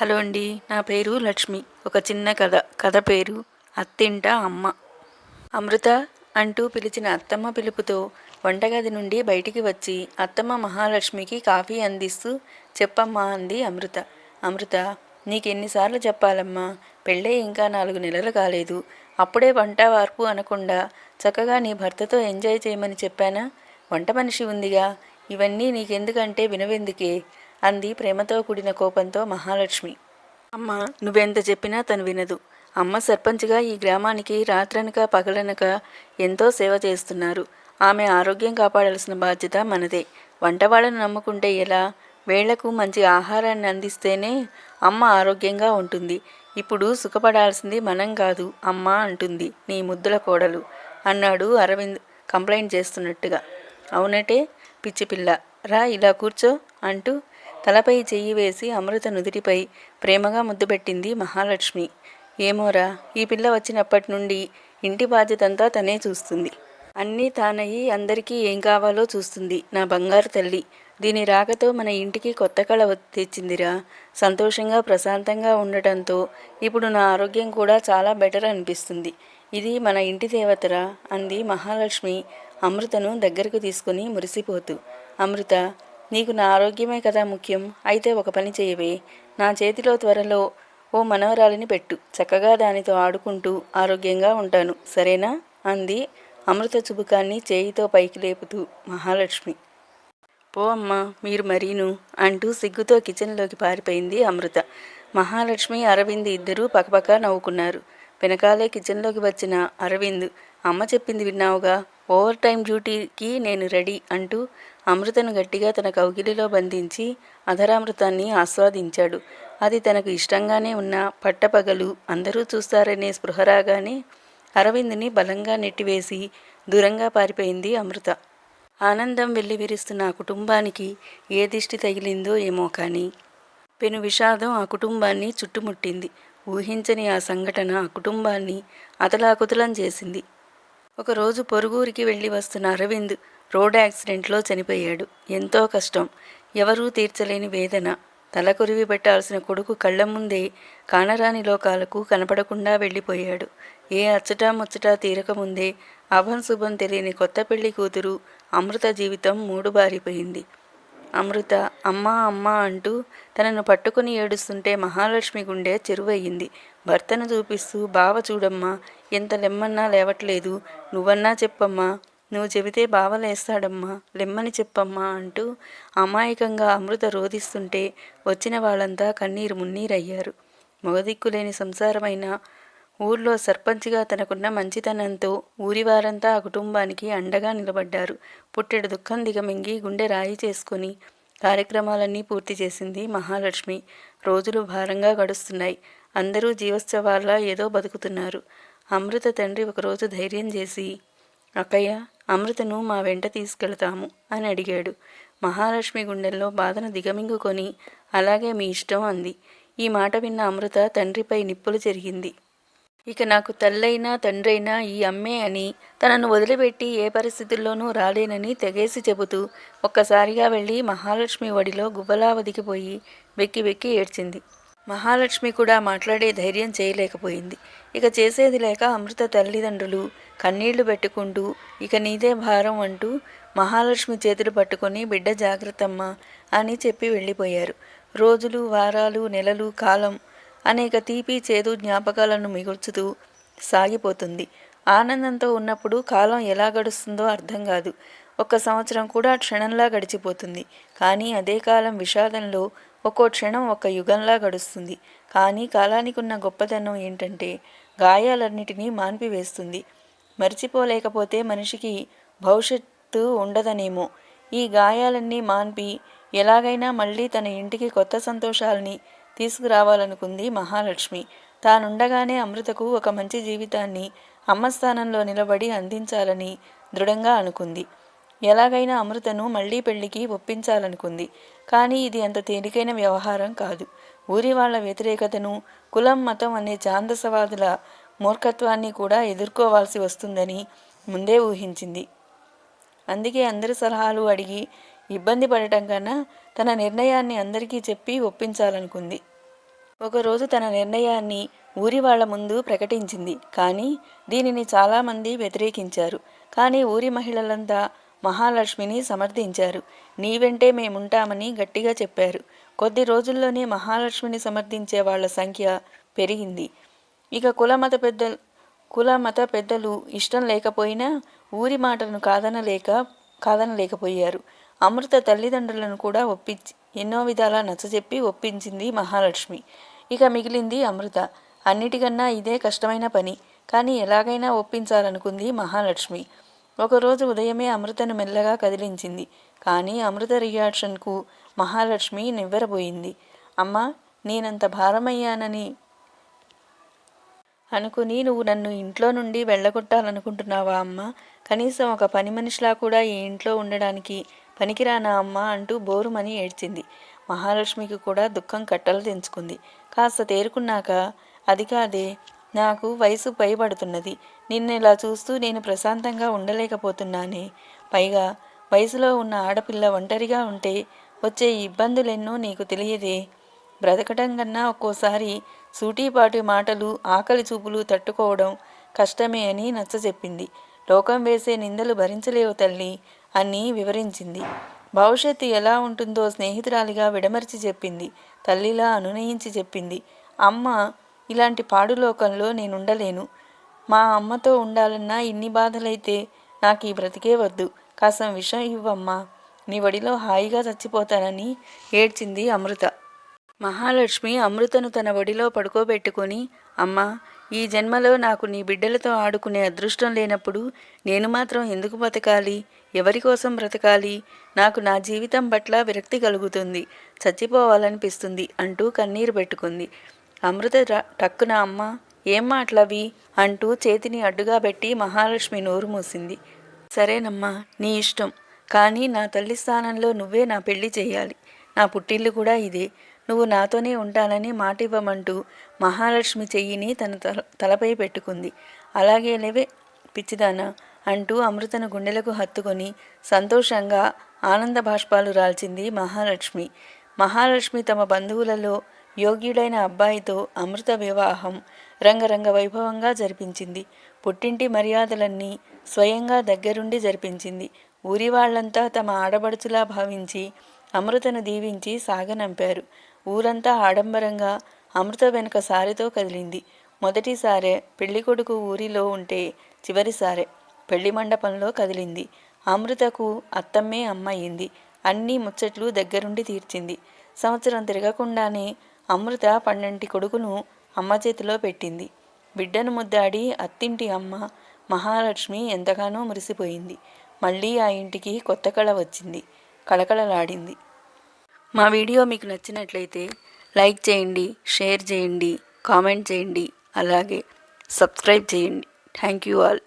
Hello అండి నా పేరు లక్ష్మి. ఒక చిన్న కథ. కథ పేరు అత్తింట అమ్మ. అమృత అంటూ పిలిచిన అత్తమ్మ పిలుపుతో వంటగది నుండి బయటికి వచ్చి అత్తమ్మ మహాలక్ష్మికి కాఫీ అందిస్తూ చెప్పమ్మా అంది అమృత. అమృత నీకెన్నిసార్లు చెప్పాలమ్మా పెళ్ళే ఇంకా నాలుగు నెలలు కాలేదు. అప్పుడే వంట వార్పు అనకుండా చక్కగా నీ భర్తతో ఎంజాయ్ చేయమని చెప్పానా? వంట మనిషి ఉందిగా. ఇవన్నీ నీకెందుకంటే వినవెందుకే? అంది ప్రేమతో కూడిన కోపంతో మహాలక్ష్మి. అమ్మ నువ్వెంత చెప్పినా తను వినదు. అమ్మ సర్పంచ్గా ఈ గ్రామానికి రాత్రనక పగలనక ఎంతో సేవ చేస్తున్నారు. ఆమె ఆరోగ్యం కాపాడాల్సిన బాధ్యత మనదే. వంటవాళ్ళను నమ్ముకుంటే ఎలా? వేళ్ళకు మంచి ఆహారాన్ని అందిస్తేనే అమ్మ ఆరోగ్యంగా ఉంటుంది. ఇప్పుడు సుఖపడాల్సింది మనం కాదు అమ్మ అంటుంది నీ ముద్దుల కోడలు అన్నాడు అరవింద్ కంప్లైంట్ చేస్తున్నట్టుగా. అవునటే పిచ్చిపిల్ల రా ఇలా కూర్చో అంటూ తలపై చెయ్యి వేసి అమృత నుదిటిపై ప్రేమగా ముద్దు పెట్టింది మహాలక్ష్మి. ఏమోరా ఈ పిల్ల వచ్చినప్పటి నుండి ఇంటి బాధ్యతంతా తనే చూస్తుంది. అన్నీ తానయ్యి అందరికీ ఏం కావాలో చూస్తుంది నా బంగారు తల్లి. దీని రాకతో మన ఇంటికి కొత్త కళ తెచ్చిందిరా. సంతోషంగా ప్రశాంతంగా ఉండటంతో ఇప్పుడు నా ఆరోగ్యం కూడా చాలా బెటర్ అనిపిస్తుంది. ఇది మన ఇంటి దేవతరా అంది మహాలక్ష్మి అమృతను దగ్గరకు తీసుకుని మురిసిపోతూ. అమృత నీకు నా ఆరోగ్యమే కదా ముఖ్యం. అయితే ఒక పని చేయవే. నా చేతిలో త్వరలో ఓ మనవరాలిని పెట్టు. చక్కగా దానితో ఆడుకుంటూ ఆరోగ్యంగా ఉంటాను. సరేనా? అంది అమృత చుబుకాన్ని చేయితో పైకి లేపుతూ మహాలక్ష్మి. పో అమ్మా మీరు మరీను అంటూ సిగ్గుతో కిచెన్లోకి పారిపోయింది అమృత. మహాలక్ష్మి అరవింద్ ఇద్దరూ పకపక నవ్వుకున్నారు. వెనకాలే కిచెన్లోకి వచ్చిన అరవింద్ అమ్మ చెప్పింది విన్నావుగా ఓవర్ టైం డ్యూటీకి నేను రెడీ అంటూ అమృతను గట్టిగా తన కౌగిలిలో బంధించి అధరామృతాన్ని ఆస్వాదించాడు. అది తనకు ఇష్టంగానే ఉన్న పట్టపగలు అందరూ చూస్తారనే స్పృహ రాగానే అరవింద్ని బలంగా నెట్టివేసి దూరంగా పారిపోయింది అమృత. ఆనందం వెళ్ళి విరుస్తున్న ఆ కుటుంబానికి ఏ దిష్టి తగిలిందో ఏమో కానీ పెను విషాదం ఆ కుటుంబాన్ని చుట్టుముట్టింది. ఊహించని ఆ సంఘటన ఆ కుటుంబాన్ని అతలాకుతలం చేసింది. ఒకరోజు పొరుగురికి వెళ్ళి వస్తున్న అరవింద్ రోడ్ యాక్సిడెంట్లో చనిపోయాడు. ఎంతో కష్టం. ఎవరూ తీర్చలేని వేదన. తలకొరివి పెట్టాల్సిన కొడుకు కళ్ళ ముందే కానరాని లోకాలకు కనపడకుండా వెళ్ళిపోయాడు. ఏ అచ్చటా ముచ్చటా తీరకముందే అభం శుభం తెలియని కొత్త పెళ్ళి కూతురు అమృత జీవితం మూడుబారిపోయింది అమృత అమ్మా అమ్మా అంటూ తనను పట్టుకుని ఏడుస్తుంటే మహాలక్ష్మి గుండె చెరువయ్యింది. భర్తను చూపిస్తూ బావ చూడమ్మా ఎంత లెమ్మన్నా లేవట్లేదు. నువ్వన్నా చెప్పమ్మా. నువ్వు చెబితే బావ లేస్తాడమ్మా లెమ్మని చెప్పమ్మా అంటూ అమాయకంగా అమృత రోధిస్తుంటే వచ్చిన వాళ్ళంతా కన్నీరు మున్నీరయ్యారు. మొగదిక్కులేని సంసారమైన ఊర్లో సర్పంచ్గా తనకున్న మంచితనంతో ఊరివారంతా ఆ కుటుంబానికి అండగా నిలబడ్డారు. పుట్టెడు దుఃఖం దిగమింగి గుండె రాయి చేసుకుని కార్యక్రమాలన్నీ పూర్తి చేసింది మహాలక్ష్మి. రోజులు భారంగా గడుస్తున్నాయి. అందరూ జీవోత్సవాల్లో ఏదో బతుకుతున్నారు. అమృత తండ్రి ఒకరోజు ధైర్యం చేసి అక్కయ్య అమృతను మా వెంట తీసుకెళ్తాము అని అడిగాడు. మహాలక్ష్మి గుండెల్లో బాధను దిగమింగుకొని అలాగే మీ ఇష్టం అంది. ఈ మాట విన్న అమృత తండ్రిపై నిప్పులు జరిగింది. ఇక నాకు తల్లైనా తండ్రైనా ఈ అమ్మే అని తనను వదిలిపెట్టి ఏ పరిస్థితుల్లోనూ రాలేనని తెగేసి చెబుతూ ఒక్కసారిగా వెళ్ళి మహాలక్ష్మి ఒడిలో గువ్వలా వదికిపోయి వెక్కి వెక్కి ఏడ్చింది. మహాలక్ష్మి కూడా మాట్లాడే ధైర్యం చేయలేకపోయింది. ఇక చేసేది లేక అమృత తల్లిదండ్రులు కన్నీళ్ళు పెట్టుకుంటూ ఇక నీదే భారం అంటూ మహాలక్ష్మి చేతులు పట్టుకొని బిడ్డ జాగ్రత్తమ్మా అని చెప్పి వెళ్ళిపోయారు. రోజులు వారాలు నెలలు కాలం అనేక తీపి చేదు జ్ఞాపకాలను మిగుల్చుతూ సాగిపోతుంది. ఆనందంతో ఉన్నప్పుడు కాలం ఎలా గడుస్తుందో అర్థం కాదు. ఒక్క సంవత్సరం కూడా క్షణంలా గడిచిపోతుంది. కానీ అదే కాలం విషాదంలో ఒక్కో క్షణం ఒక యుగంలా గడుస్తుంది. కానీ కాలానికి ఉన్న గొప్పతనం ఏంటంటే గాయాలన్నిటినీ మాన్పివేస్తుంది. మర్చిపోలేకపోతే మనిషికి భవిష్యత్తు ఉండదనేమో. ఈ గాయాలన్నీ మాన్పి ఎలాగైనా మళ్ళీ తన ఇంటికి కొత్త సంతోషాలని తీసుకురావాలనుకుంది మహాలక్ష్మి. తానుండగానే అమృతకు ఒక మంచి జీవితాన్ని అమ్మ స్థానంలో నిలబడి అందించాలని దృఢంగా అనుకుంది. ఎలాగైనా అమృతను మళ్ళీ పెళ్ళికి ఒప్పించాలనుకుంది. కానీ ఇది అంత తేలికైన వ్యవహారం కాదు. ఊరి వాళ్ళ వ్యతిరేకతను కులం మతం అనే ఛాందసవాదుల మూర్ఖత్వాన్ని కూడా ఎదుర్కోవాల్సి వస్తుందని ముందే ఊహించింది. అందుకే అందరి సలహాలు అడిగి ఇబ్బంది పడటం కన్నా తన నిర్ణయాన్ని అందరికీ చెప్పి ఒప్పించాలనుకుంది. ఒకరోజు తన నిర్ణయాన్ని ఊరి వాళ్ళ ముందు ప్రకటించింది. కానీ దీనిని చాలామంది వ్యతిరేకించారు. కానీ ఊరి మహిళలంతా మహాలక్ష్మిని సమర్థించారు. నీ వెంటే మేముంటామని గట్టిగా చెప్పారు. కొద్ది రోజుల్లోనే మహాలక్ష్మిని సమర్థించే వాళ్ళ సంఖ్య పెరిగింది. ఇక కులమత పెద్దలు కుల మత పెద్దలు ఇష్టం లేకపోయినా ఊరి మాటలను కాదనలేక కాదనలేకపోయారు. అమృత తల్లిదండ్రులను కూడా ఒప్పించి ఎన్నో విధాలా నచ్చజెప్పి ఒప్పించింది మహాలక్ష్మి. ఇక మిగిలింది అమృత. అన్నిటికన్నా ఇదే కష్టమైన పని. కానీ ఎలాగైనా ఒప్పించాలనుకుంది మహాలక్ష్మి. ఒకరోజు ఉదయమే అమృతను మెల్లగా కదిలించింది. కానీ అమృత రియాక్షన్కు మహాలక్ష్మి నివ్వెరబోయింది. అమ్మా నేనంత భారమయ్యానని అనుకుని నువ్వు నన్ను ఇంట్లో నుండి వెళ్ళగొట్టాలనుకుంటున్నావా అమ్మ? కనీసం ఒక పని మనిషిలా కూడా ఈ ఇంట్లో ఉండడానికి పనికిరానా అమ్మ? అంటూ బోరుమని ఏడ్చింది. మహాలక్ష్మికి కూడా దుఃఖం కట్టలు తెంచుకుంది. కాస్త తేరుకున్నాక అది కాదే నాకు వయసు పైబడుతున్నది. నిన్ను ఇలా చూస్తూ నేను ప్రశాంతంగా ఉండలేకపోతున్నానే. పైగా వయసులో ఉన్న ఆడపిల్ల ఒంటరిగా ఉంటే వచ్చే ఇబ్బందులెన్నో నీకు తెలియదే. బ్రతకటం కన్నా ఒక్కోసారి సూటీపాటి మాటలు ఆకలి చూపులు తట్టుకోవడం కష్టమే అని నచ్చజెప్పింది లోకం వేసే నిందలు భరించలేవు తల్లి అని వివరించింది. భవిష్యత్తు ఎలా ఉంటుందో స్నేహితురాలిగా విడమర్చి చెప్పింది. తల్లిలా అనునయించి చెప్పింది. అమ్మ ఇలాంటి పాడులోకంలో నేనుండలేను. మా అమ్మతో ఉండాలన్నా ఇన్ని బాధలైతే నాకు ఈ బ్రతికే వద్దు. కాసం విషం ఇవ్వమ్మా. నీ వడిలో హాయిగా చచ్చిపోతానని ఏడ్చింది అమృత. మహాలక్ష్మి అమృతను తన ఒడిలో పడుకోబెట్టుకొని అమ్మా ఈ జన్మలో నాకు నీ బిడ్డలతో ఆడుకునే అదృష్టం లేనప్పుడు నేను మాత్రం ఎందుకు బ్రతకాలి ఎవరి కోసం బ్రతకాలి? నాకు నా జీవితం పట్ల విరక్తి కలుగుతుంది. చచ్చిపోవాలనిపిస్తుంది అంటూ కన్నీరు పెట్టుకుంది. అమృత టక్కున అమ్మ ఏం మాటలవి? అంటూ చేతిని అడ్డుగా పెట్టి మహాలక్ష్మి నోరు మూసింది. సరేనమ్మా నీ ఇష్టం. కానీ నా తల్లి స్థానంలో నువ్వే నా పెళ్ళి చేయాలి. నా పుట్టిల్లు కూడా ఇదే. నువ్వు నాతోనే ఉంటానని మాటివ్వమంటూ మహాలక్ష్మి చెయ్యిని తన తల తలపై పెట్టుకుంది. అలాగే లేవే పిచ్చిదానా అంటూ అమృతను గుండెలకు హత్తుకొని సంతోషంగా ఆనంద బాష్పాలు రాల్చింది మహాలక్ష్మి. మహాలక్ష్మి తమ బంధువులలో యోగ్యుడైన అబ్బాయితో అమృత వివాహం రంగరంగ వైభవంగా జరిపించింది. పుట్టింటి మర్యాదలన్నీ స్వయంగా దగ్గరుండి జరిపించింది. ఊరి వాళ్ళంతా తమ ఆడబడుచులా భావించి అమృతను దీవించి సాగనంపారు. ఊరంతా ఆడంబరంగా అమృత వెనుక సారెతో కదిలింది. మొదటిసారే పెళ్ళికొడుకు ఊరిలో ఉంటే చివరిసారే పెళ్ళి మండపంలో కదిలింది. అమృతకు అత్తమ్మే అమ్మయింది. అన్ని ముచ్చట్లు దగ్గరుండి తీర్చింది. సంవత్సరం తిరగకుండానే అమృత పన్నెంటి కొడుకును అమ్మ చేతిలో పెట్టింది. బిడ్డను ముద్దాడి అత్తింటి అమ్మ మహాలక్ష్మి ఎంతగానో మురిసిపోయింది. మళ్ళీ ఆ ఇంటికి కొత్త కళ వచ్చింది. కళకళలాడింది. మా వీడియో మీకు నచ్చినట్లయితే లైక్ చేయండి షేర్ చేయండి కామెంట్ చేయండి అలాగే సబ్స్క్రైబ్ చేయండి. Thank you all.